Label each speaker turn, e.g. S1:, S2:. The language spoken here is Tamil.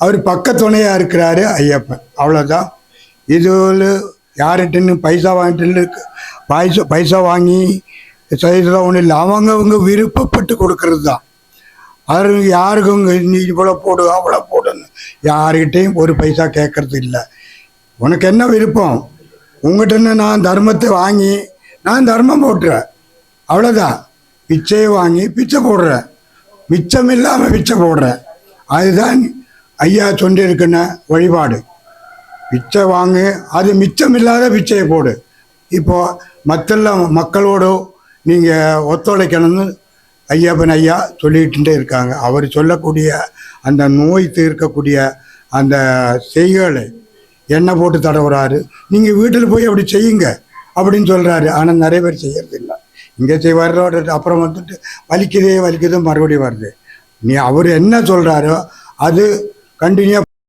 S1: அவர் பக்கத்துணையாக இருக்கிறாரு ஐயப்பன். அவ்வளோதான் இது யார்கிட்டன்னு பைசா வாங்கிட்டு பைசா பைசா வாங்கி செய்யறதுலாம் ஒன்றும் இல்லை. அவங்க அவங்க விருப்பப்பட்டு கொடுக்கறது தான். அது யாருக்கும் நீ இவ்வளோ போடு அவ்வளோ போடுன்னு யார்கிட்டையும் ஒரு பைசா கேட்கறது இல்லை. உனக்கு என்ன விருப்பம்? உங்கள்கிட்ட நான் தர்மத்தை வாங்கி நான் தர்மம் போட்டுறேன். அவ்வளோதான் பிச்சையை வாங்கி பிச்சை போடுறேன். மிச்சம் இல்லாமல் பிச்சை போடுறேன். அதுதான் ஐயா சொல்லியிருக்கின வழிபாடு. பிச்சை வாங்கு அது மிச்சமில்லாத பிச்சையை போடு. இப்போ மற்ற மக்களோடு நீங்கள் ஒத்துழைக்கணும்னு ஐயப்பன் ஐயா சொல்லிக்கிட்டே இருக்காங்க. அவர் சொல்லக்கூடிய அந்த நோய் தீர்க்கக்கூடிய அந்த செய்களை எண்ணெய் போட்டு தடவுறாரு? நீங்கள் வீட்டில் போய் அப்படி செய்யுங்க அப்படின்னு சொல்கிறாரு ஆனால் நிறைய பேர் செய்யறது இல்லை இங்கே செய் வர்றோட அப்புறம் வந்துட்டு வலிக்குதே வலிக்குது மறுபடியும் வருது. நீ அவர் என்ன சொல்கிறாரோ அது கண்டினியூ